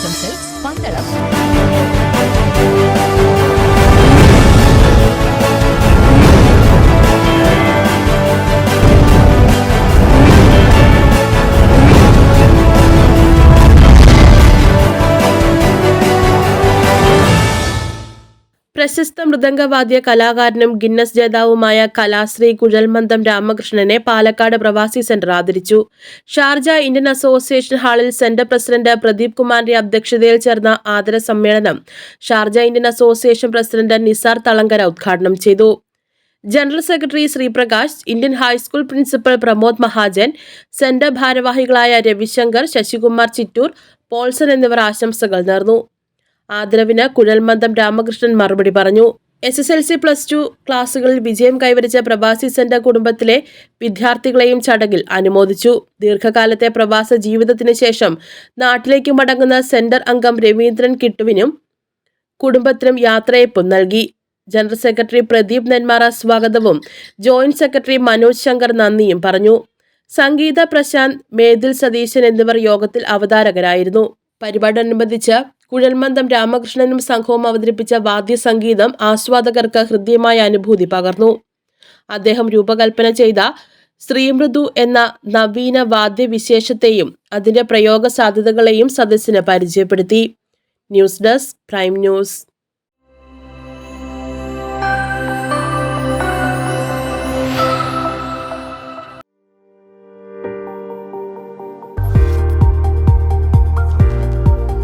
ആശംസകൾ പന്തളം പ്രശസ്ത മൃദംഗവാദ്യ കലാകാരനും ഗിന്നസ് ജേതാവുമായ കലാശ്രീ കുഴൽമന്ദം രാമകൃഷ്ണനെ പാലക്കാട് പ്രവാസി സെന്റർ ആദരിച്ചു. ഷാർജ ഇന്ത്യൻ അസോസിയേഷൻ ഹാളിൽ സെന്റർ പ്രസിഡന്റ് പ്രദീപ് കുമാറിന്റെ അധ്യക്ഷതയിൽ ചേർന്ന ആദര സമ്മേളനം Sharjah Indian association president Nisar Thalangara ഉദ്ഘാടനം ചെയ്തു. General secretary Sreeprakash Indian high school principal Pramod Mahajan centre ഭാരവാഹികളായ രവിശങ്കർ ശശികുമാർ ചിറ്റൂർ പോൾസൺ എന്നിവർ ആശംസകൾ നേർന്നു. ആദരവിന് കുഴൽമന്ദം രാമകൃഷ്ണൻ മറുപടി പറഞ്ഞു. S S L C plus two ക്ലാസുകളിൽ വിജയം കൈവരിച്ച പ്രവാസി സെന്റർ കുടുംബത്തിലെ വിദ്യാർത്ഥികളെയും ചടങ്ങിൽ അനുമോദിച്ചു. ദീർഘകാലത്തെ പ്രവാസ ജീവിതത്തിന് ശേഷം നാട്ടിലേക്ക് മടങ്ങുന്ന സെന്റർ അംഗം രവീന്ദ്രൻ കിട്ടുവിനും കുടുംബത്തിനും യാത്രയപ്പും നൽകി. ജനറൽ സെക്രട്ടറി പ്രദീപ് നെന്മാറ സ്വാഗതവും ജോയിന്റ് സെക്രട്ടറി മനോജ് ശങ്കർ നന്ദിയും പറഞ്ഞു. സംഗീത പ്രശാന്ത് മേതിൽ സതീശൻ എന്നിവർ യോഗത്തിൽ അവതാരകരായിരുന്നു. പരിപാടിയോടനുബന്ധിച്ച് കുഴൽമന്ദം രാമകൃഷ്ണനും സംഘവും അവതരിപ്പിച്ച വാദ്യസംഗീതം ആസ്വാദകർക്ക് ഹൃദ്യമായ അനുഭൂതി പകർന്നു. അദ്ദേഹം രൂപകൽപ്പന ചെയ്ത ശ്രീമൃദു എന്ന നവീന വാദ്യവിശേഷത്തെയും അതിന്റെ പ്രയോഗ സാധ്യതകളെയും സദസ്സിന് പരിചയപ്പെടുത്തി. News desk prime news.